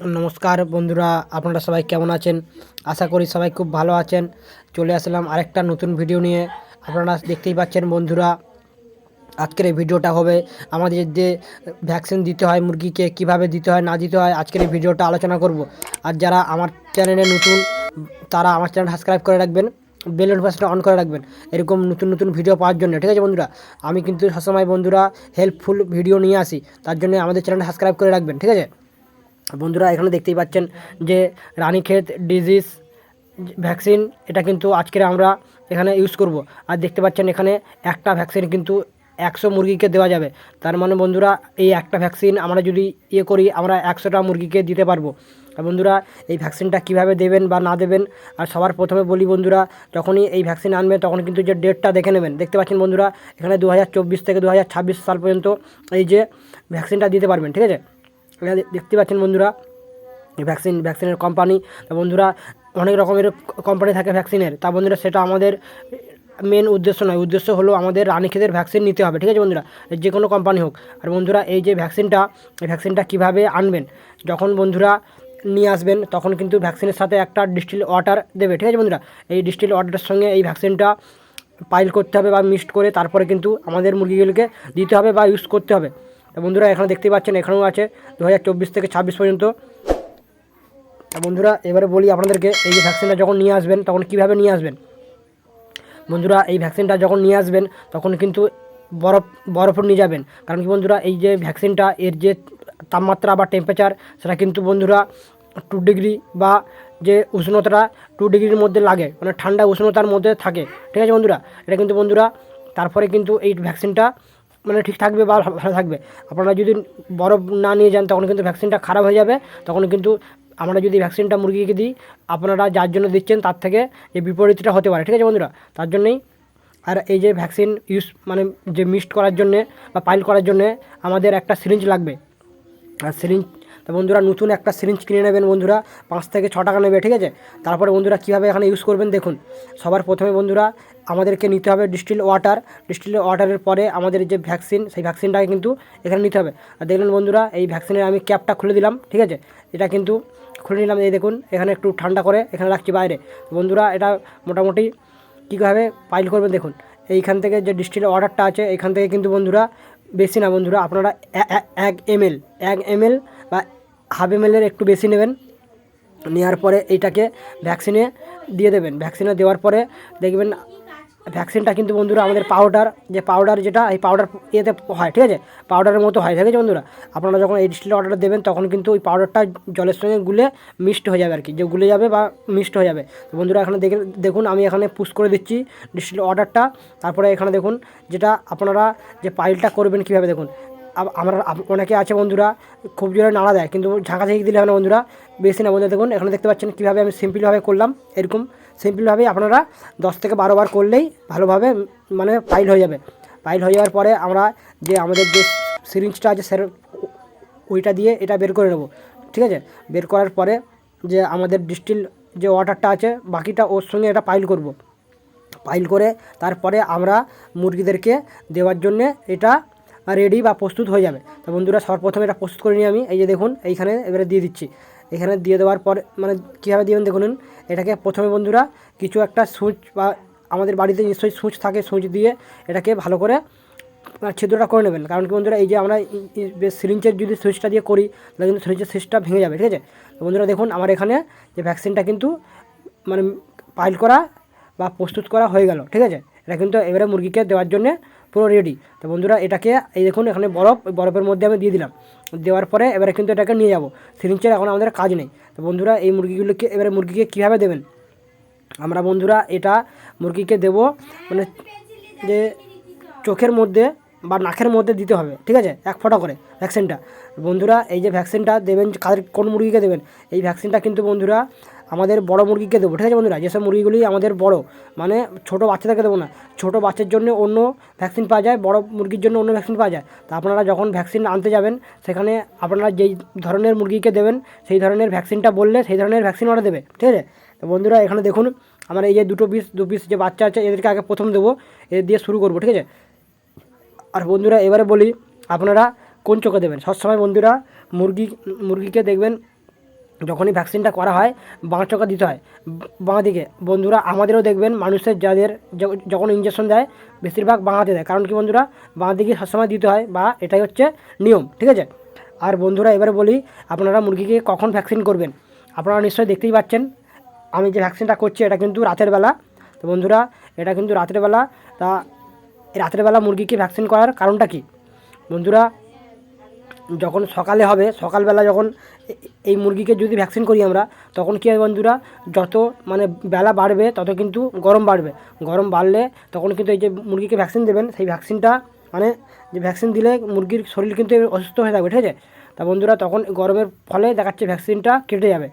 নমস্কার বন্ধুরা, আপনারা সবাই কেমন আছেন? আশা করি সবাই খুব ভালো আছেন। চলে আসলাম আরেকটা নতুন ভিডিও নিয়ে। আপনারা দেখতেই পাচ্ছেন বন্ধুরা, আজকের এই ভিডিওটা হবে আমাদের যে ভ্যাকসিন দিতে হয় মুরগিকে, কীভাবে দিতে হয়, না দিতে হয়, আজকের এই ভিডিওটা আলোচনা করব। আর যারা আমার চ্যানেলে নতুন, তারা আমার চ্যানেল সাবস্ক্রাইব করে রাখবেন বেল নোটিফিকেশনটা অন করে রাখবেন। এরকম নতুন নতুন ভিডিও পাওয়ার জন্য, ঠিক আছে বন্ধুরা? আমি কিন্তু সবসময় বন্ধুরা হেল্পফুল ভিডিও নিয়ে আসি, তার জন্য আমাদের চ্যানেলটা সাবস্ক্রাইব করে রাখবেন, ঠিক আছে? বন্ধুরা এখানে দেখতেই পাচ্ছেন যে রানীক্ষেত ডিজিজ ভ্যাকসিন এটা কিন্তু আজকের আমরা এখানে ইউজ করব। আর দেখতে পাচ্ছেন এখানে একটা ভ্যাকসিন কিন্তু একশো মুরগিকে দেওয়া যাবে। তার মানে বন্ধুরা, এই একটা ভ্যাকসিন আমরা যদি ইয়ে করি, আমরা একশোটা মুরগিকে দিতে পারব। আর বন্ধুরা, এই ভ্যাকসিনটা কীভাবে দেবেন বা না দেবেন? আর সবার প্রথমে বলি বন্ধুরা, যখনই এই ভ্যাকসিন আনবেন তখন কিন্তু যে ডেটটা দেখে নেবেন। দেখতে পাচ্ছেন বন্ধুরা, এখানে দু হাজার চব্বিশ থেকে দু হাজার ছাব্বিশ সাল পর্যন্ত এই যে ভ্যাকসিনটা দিতে পারবেন, ঠিক আছে? দেখতে পাচ্ছেন বন্ধুরা ভ্যাকসিন ভ্যাকসিনের কোম্পানি বন্ধুরা অনেক রকমের কোম্পানি থাকে ভ্যাকসিনের তা বন্ধুরা সেটা আমাদের মেন উদ্দেশ্য নয়, উদ্দেশ্য হলো আমাদের রানীক্ষেতের ভ্যাকসিন নিতে হবে, ঠিক আছে বন্ধুরা? যে কোনো কোম্পানি হোক। আর বন্ধুরা এই যে ভ্যাকসিনটা এই ভ্যাকসিনটা কীভাবে আনবেন? যখন বন্ধুরা নিয়ে আসবেন, তখন কিন্তু ভ্যাকসিনের সাথে একটা ডিস্টিল ওয়াটার দেবে, ঠিক আছে বন্ধুরা? এই ডিস্টিল ওয়াটারের সঙ্গে এই ভ্যাকসিনটা পাইল করতে হবে বা মিক্সড করে তারপরে কিন্তু আমাদের মুরগিগুলিকে দিতে হবে বা ইউজ করতে হবে। বন্ধুরা, এখানে দেখতেই পাচ্ছেন, এখানেও আছে দু হাজার চব্বিশ থেকে ছাব্বিশ পর্যন্ত। বন্ধুরা, এবারে বলি আপনাদেরকে, এই যে ভ্যাকসিনটা যখন নিয়ে আসবেন, তখন কীভাবে নিয়ে আসবেন? বন্ধুরা, এই ভ্যাকসিনটা যখন নিয়ে আসবেন, তখন কিন্তু বরফ বরফ নিয়ে যাবেন। কারণ কি বন্ধুরা, এই যে ভ্যাকসিনটা এর যে তাপমাত্রা বা টেম্পারেচার সেটা কিন্তু বন্ধুরা টু ডিগ্রি বা যে উষ্ণতাটা টু ডিগ্রির মধ্যে লাগে মানে ঠান্ডা উষ্ণতার মধ্যে থাকে। ঠিক আছে বন্ধুরা? এটা কিন্তু বন্ধুরা, তারপরে কিন্তু এই ভ্যাকসিনটা মানে ঠিক থাকবে বা ভালো থাকবে। আপনারা যদি বরফ না নিয়ে যান, তখন কিন্তু ভ্যাকসিনটা খারাপ হয়ে যাবে। তখন কিন্তু আমরা যদি ভ্যাকসিনটা মুরগিকে দিই, আপনারা যার জন্য দিচ্ছেন তার থেকে এই বিপরীতটা হতে পারে। ঠিক আছে বন্ধুরা? তার জন্যেই আর এই যে ভ্যাকসিন ইউজ মানে যে মিক্সড করার জন্যে বা পাইল করার জন্যে আমাদের একটা সিরিঞ্জ লাগবে। আর সিরিঞ্জ তা বন্ধুরা নতুন একটা সিরিঞ্জ কিনে নেবেন বন্ধুরা, পাঁচ থেকে ছ টাকা নেবে, ঠিক আছে? তারপরে বন্ধুরা কীভাবে এখানে ইউজ করবেন দেখুন। সবার প্রথমে বন্ধুরা আমাদেরকে নিতে হবে ডিস্টিল ওয়াটার ডিস্টিল ওয়াটারের পরে আমাদের যে ভ্যাকসিন সেই ভ্যাকসিনটাকে কিন্তু এখানে নিতে হবে। আর দেখলেন বন্ধুরা, এই ভ্যাকসিনের আমি ক্যাপটা খুলে দিলাম, ঠিক আছে? এটা কিন্তু খুলে নিলাম, এই দেখুন, এখানে একটু ঠান্ডা করে এখানে রাখছি বাইরে। বন্ধুরা এটা মোটামুটি কীভাবে পাইল করবেন দেখুন। এইখান থেকে যে ডিস্টিল ওয়াটারটা আছে এখান থেকে কিন্তু বন্ধুরা, বেশি না বন্ধুরা, আপনারা এক এম এল এক এক এমএল বা হাফ এমএলের একটু বেশি নেবেন। নেওয়ার পরে এইটাকে ভ্যাকসিনে দিয়ে দেবেন। ভ্যাকসিনে দেওয়ার পরে দেখবেন ভ্যাকসিনটা কিন্তু বন্ধুরা আমাদের পাউডার যে পাউডার যেটা, এই পাউডার ইয়েতে হয়, ঠিক আছে? পাউডারের মতো হয় ঠিক আছে বন্ধুরা? আপনারা যখন এই ডিস্টিল অর্ডার দেবেন, তখন কিন্তু ওই পাউডারটা জলের সঙ্গে গুলে মিক্সড হয়ে যাবে আর কি যে গুলে যাবে বা মিক্সড হয়ে যাবে। তো বন্ধুরা এখানে দেখে, দেখুন, আমি এখানে পুশ করে দিচ্ছি ডিস্টিল অর্ডারটা তারপরে এখানে দেখুন, যেটা আপনারা যে পাইলটা করবেন কীভাবে, দেখুন। আমরা অনেকে আছে বন্ধুরা, খুব জোরে নাড়া দেয়, কিন্তু ঝাঁকা ঝাঁকি দিলে হবে না বন্ধুরা। বেশি না বন্ধুরা, দেখুন, এখানে দেখতে পাচ্ছেন কীভাবে আমি সিম্পলভাবে করলাম, এরকম সিম্পলভাবেই আপনারা দশ থেকে বারো বার করলেই ভালোভাবে মানে পাইল হয়ে যাবে। পাইল হয়ে যাওয়ার পরে আমরা যে আমাদের যে সিরিঞ্জটা আছে, সের ওইটা দিয়ে এটা বের করে নেব, ঠিক আছে? বের করার পরে যে আমাদের ডিস্টিল যে ওয়াটারটা আছে, বাকিটা ওর সঙ্গে এটা পাইল করব। পাইল করে তারপরে আমরা মুরগিদেরকে দেওয়ার জন্যে এটা রেডি বা প্রস্তুত হয়ে যাবে। তো বন্ধুরা সর্বপ্রথমে এটা প্রস্তুত করে নিই আমি। এই যে দেখুন, এইখানে এবারে দিয়ে দিচ্ছি। এখানে দিয়ে দেওয়ার পর মানে কীভাবে দিবেন দেখুন। এটাকে প্রথমে বন্ধুরা কিছু একটা সুইচ বা আমাদের বাড়িতে নিশ্চয়ই সুইচ থাকে সুইচ দিয়ে এটাকে ভালো করে ছিদ্রটা করে নেবেন। কারণ কি বন্ধুরা, এই যে আমরা সিরিঞ্জের যদি সুইচটা দিয়ে করি, তাহলে কিন্তু সিরিঞ্জের সুইচটা ভেঙে যাবে, ঠিক আছে? তো বন্ধুরা দেখুন, আমার এখানে যে ভ্যাকসিনটা কিন্তু মানে পাইল করা বা প্রস্তুত করা হয়ে গেল, ঠিক আছে? এটা কিন্তু এবারে মুরগিকে দেওয়ার জন্য পুরো রেডি তো বন্ধুরা, এটাকে, এই দেখুন, এখানে বরফ বরফের মধ্যে আমি দিয়ে দিলাম। দেওয়ার পরে এবারে কিন্তু এটাকে নিয়ে যাব। সিরিঞ্জের এখন আমাদের কাজ নেই। তো বন্ধুরা, এই মুরগিগুলোকে, এবারে মুরগিকে কীভাবে দেবেন? আমরা বন্ধুরা, এটা মুরগিকে দেব মানে যে চোখের মধ্যে বা নাকের মধ্যে দিতে হবে, ঠিক আছে? এক ফোঁটা করে ভ্যাকসিনটা। বন্ধুরা, এই যে ভ্যাকসিনটা দেবেন, কাদের, কোন মুরগিকে দেবেন? এই ভ্যাকসিনটা কিন্তু বন্ধুরা আমাদের বড় মুরগিকে দেবো, ঠিক আছে বন্ধুরা? যেসব মুরগিগুলি আমাদের বড় মানে ছোট বাচ্চাদেরকে দেবো না, ছোট বাচ্চার জন্য অন্য ভ্যাকসিন পাওয়া যায়, বড় মুরগির জন্য অন্য ভ্যাকসিন পাওয়া যায়। তা আপনারা যখন ভ্যাকসিন আনতে যাবেন, সেখানে আপনারা যেই ধরনের মুরগিকে দেবেন, সেই ধরনের ভ্যাকসিনটা বললে সেই ধরনের ভ্যাকসিন ওরা দেবে, ঠিক আছে? তো বন্ধুরা, এখানে দেখুন, আমার এই যে দুটো পিস দু পিস যে বাচ্চা আছে, এদেরকে আগে প্রথম দেবো এদের দিয়ে শুরু করব, ঠিক আছে? আর বন্ধুরা, এবারে বলি, আপনারা কোন চোখে দেবেন? সবসময় বন্ধুরা, মুরগি, মুরগিকে দেখবেন যখনই ভ্যাকসিনটা করা হয়, বাঁ চোখে দিতে হয়। বাঁ দিকে। বন্ধুরা, আমাদেরও দেখবেন, মানুষের যাদের যখন ইঞ্জেকশন দেয়, বেশিরভাগ বাঁ হাতে দেয়। কারণ কি বন্ধুরা, বাঁ দিকে সবসময় দিতে হয়, বা এটাই হচ্ছে নিয়ম, ঠিক আছে? আর বন্ধুরা, এবারে বলি, আপনারা মুরগিকে কখন ভ্যাকসিন করবেন? আপনারা নিশ্চয়ই দেখতেই পাচ্ছেন, আমি যে ভ্যাকসিনটা করছি, এটা কিন্তু রাতের বেলা। তো বন্ধুরা, এটা কিন্তু রাতের বেলা। তা রাতের বেলা মুরগিকে ভ্যাকসিন করার কারণটা কি? বন্ধুরা যখন সকালে হবে, সকালবেলা যখন এই মুরগিকে যদি ভ্যাকসিন করি আমরা, তখন কী হয় বন্ধুরা? যত মানে বেলা বাড়বে, তত কিন্তু গরম বাড়বে। গরম বাড়লে তখন কিন্তু এই যে মুরগিকে ভ্যাকসিন দেবেন, সেই ভ্যাকসিনটা মানে যে ভ্যাকসিন দিলে মুরগির শরীর কিন্তু অসুস্থ হয়ে থাকবে ঠিক আছে? তা বন্ধুরা, তখন গরমের ফলে দেখাচ্ছে ভ্যাকসিনটা কেটে যাবে।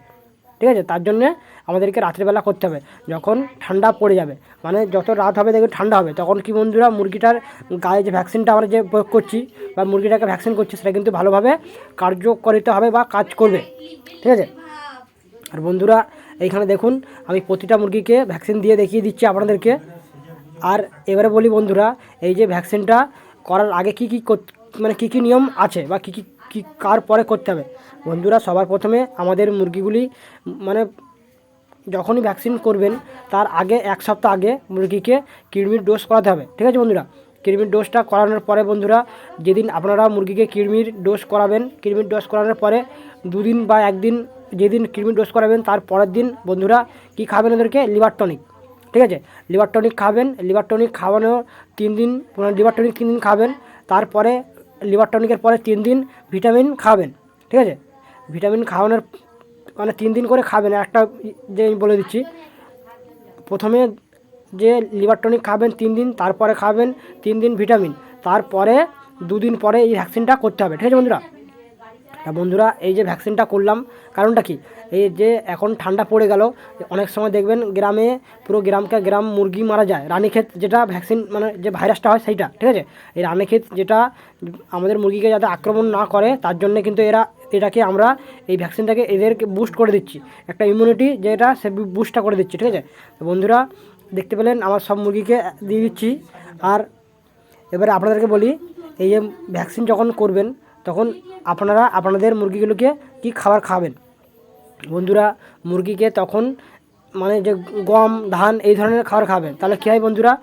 ঠিক আছে? তার জন্যে আমাদেরকে রাত্রিবেলা করতে হবে। যখন ঠান্ডা পড়ে যাবে মানে যত রাত হবে দেখবে ঠান্ডা হবে। তখন কি বন্ধুরা, মুরগিটার গায়ে যে ভ্যাকসিনটা আমরা যে প্রয়োগ করছি বা মুরগিটাকে ভ্যাকসিন করছি, সেটা কিন্তু ভালোভাবে কার্যকরিত হবে বা কাজ করবে। ঠিক আছে? আর বন্ধুরা, এইখানে দেখুন, আমি প্রতিটা মুরগিকে ভ্যাকসিন দিয়ে দেখিয়ে দিচ্ছি আপনাদেরকে। আর এবারে বলি বন্ধুরা, এই যে ভ্যাকসিনটা করার আগে কি কি মানে কি কি নিয়ম আছে বা কি কি কি কার পরে করতে হবে? বন্ধুরা, সবার প্রথমে আমাদের মুরগিগুলি মানে যখনই ভ্যাকসিন করবেন, তার আগে এক সপ্তাহ আগে মুরগিকে কিডমির ডোজ করাতে হবে। ঠিক আছে বন্ধুরা? কৃমির ডোজটা করানোর পরে বন্ধুরা, যেদিন আপনারা মুরগিকে কিডমির ডোজ করাবেন, কৃমির ডোজ করানোর পরে দুদিন বা একদিন যেদিন কৃমির ডোজ করাবেন, তার পরের দিন বন্ধুরা কি খাবেন ওদেরকে? লিভার টনিক ঠিক আছে? লিভার টনিক খাবেন লিভার টনিক খাওয়ানো তিন দিন লিভার টনিক তিন দিন খাবেন, তারপরে লিভার টনিকের পরে তিন দিন ভিটামিন খাবেন, ঠিক আছে? ভিটামিন খাওয়ানোর মানে তিন দিন করে খাবেন। একটা যে বলে দিচ্ছি, প্রথমে যে লিভার টনিক খাবেন তিন দিন, তারপরে খাবেন তিন দিন ভিটামিন তারপরে দুদিন পরে এই ভ্যাকসিনটা করতে হবে। ঠিক আছে বন্ধুরা? তা বন্ধুরা, এই যে ভ্যাকসিনটা করলাম, কারণটা কি? এই যে এখন ঠান্ডা পড়ে গেল, অনেক সময় দেখবেন গ্রামে পুরো গ্রামকে গ্রাম মুরগি মারা যায়। রানীক্ষেত যেটা ভ্যাকসিন মানে যে ভাইরাসটা হয় সেইটা, ঠিক আছে? এই রানীক্ষেত যেটা আমাদের মুরগিকে যাতে আক্রমণ না করে, তার জন্য কিন্তু এরা এটাকে আমরা এই ভ্যাকসিনটাকে এদেরকে বুস্ট করে দিচ্ছি। একটা ইমিউনিটি যেটা, সে বুস্টটা করে দিচ্ছি, ঠিক আছে? বন্ধুরা, দেখতে পেলেন আমার সব মুরগিকে দিয়ে দিচ্ছি। আর এবারে আপনাদেরকে বলি, এই যে ভ্যাকসিন যখন করবেন, তখন আপনারা আপনাদের মুরগিগুলোকে কি খাবার খাবেন? বন্ধুরা মুরগিকে তখন মানে যে গম, ধান এই ধরনের খাবার খাবেন। তাহলে কী হয় বন্ধুরা?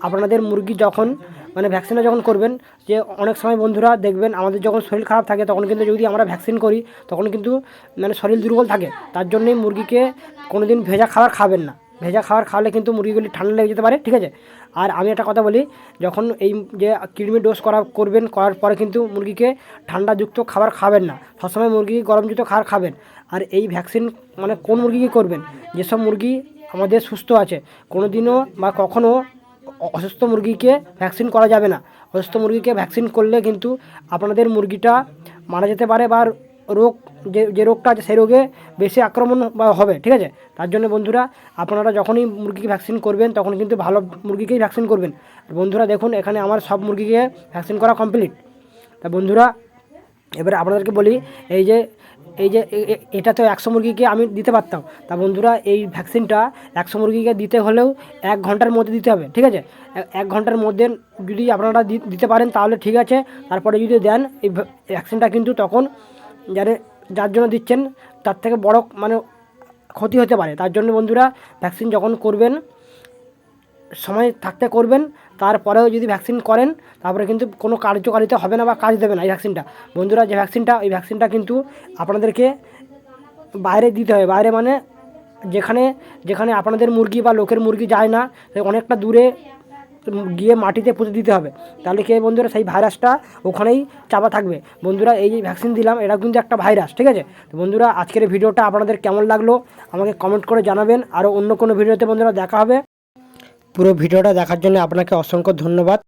আপনাদের মুরগি যখন মানে ভ্যাকসিনটা যখন করবেন, যে অনেক সময় বন্ধুরা দেখবেন আমাদের যখন শরীর খারাপ থাকে, তখন কিন্তু যদি আমরা ভ্যাকসিন করি, তখন কিন্তু মানে শরীর দুর্বল থাকে। তার জন্যই মুরগিকে কোনো দিন ভেজা খাবার খাবেন না। ভেজা খাবার খাওয়ালে কিন্তু মুরগিগুলি ঠান্ডা লেগে যেতে পারে, ঠিক আছে? আর আমি একটা কথা বলি, যখন এই যে কৃমি ডোজ করা করবেন, করার পরে কিন্তু মুরগিকে ঠান্ডাযুক্ত খাবার খাবেন না। সবসময় মুরগি গরমযুক্ত খাবার খাবেন। আর এই ভ্যাকসিন মানে কোন মুরগিকে করবেন? যেসব মুরগি আমাদের সুস্থ আছে কোনো দিনও বা কখনও অসুস্থ মুরগিকে ভ্যাকসিন করা যাবে না। অসুস্থ মুরগিকে ভ্যাকসিন করলে কিন্তু আপনাদের মুরগিটা মারা যেতে পারে বা রোগ, যে যে রোগটা আছে সেই রোগে বেশি আক্রমণ হবে, ঠিক আছে? তার জন্য বন্ধুরা, আপনারা যখনই মুরগিকে ভ্যাকসিন করবেন তখন কিন্তু ভালো মুরগিকেই ভ্যাকসিন করবেন। বন্ধুরা, দেখুন, এখানে আমার সব মুরগিকে ভ্যাকসিন করা কমপ্লিট তা বন্ধুরা, এবারে আপনাদেরকে বলি, এই যে এই যে এটা তো একশো মুরগিকে আমি দিতে পারতাম। তা বন্ধুরা, এই ভ্যাকসিনটা একশো মুরগিকে দিতে হলেও এক ঘণ্টার মধ্যে দিতে হবে, ঠিক আছে? এক ঘণ্টার মধ্যে যদি আপনারা দিতে পারেন, তাহলে ঠিক আছে। তারপরে যদি দেন, এই ভ্যাকসিনটা কিন্তু তখন যারা যার জন্য দিচ্ছেন, তার থেকে বড় মানে ক্ষতি হতে পারে। তার জন্য বন্ধুরা ভ্যাকসিন যখন করবেন, সময় থাকতে করবেন, তারপরেও যদি ভ্যাকসিন করেন, তারপরে কিন্তু কোনো কার্যকারিতা হবে না বা কাজ দেবে না এই ভ্যাকসিনটা বন্ধুরা, যে ভ্যাকসিনটা ওই ভ্যাকসিনটা কিন্তু আপনাদেরকে বাইরে দিতে হবে। বাইরে মানে যেখানে যেখানে আপনাদের মুরগি বা লোকের মুরগি যায় না অনেকটা দূরে গিয়ে মাটিতে পুঁতে দিতে হবে। তাহলে কি বন্ধুরা, সেই ভাইরাসটা ওখানেই চাপা থাকবে। বন্ধুরা, এই যে ভ্যাকসিন দিলাম এটা কিন্তু একটা ভাইরাস, ঠিক আছে? তো বন্ধুরা, আজকের ভিডিওটা আপনাদের কেমন লাগল? আমাকে কমেন্ট করে জানাবেন। আরও অন্য কোনো ভিডিওতে বন্ধুরা দেখা হবে। পুরো ভিডিওটা দেখার জন্য আপনাকে অসংখ্য ধন্যবাদ।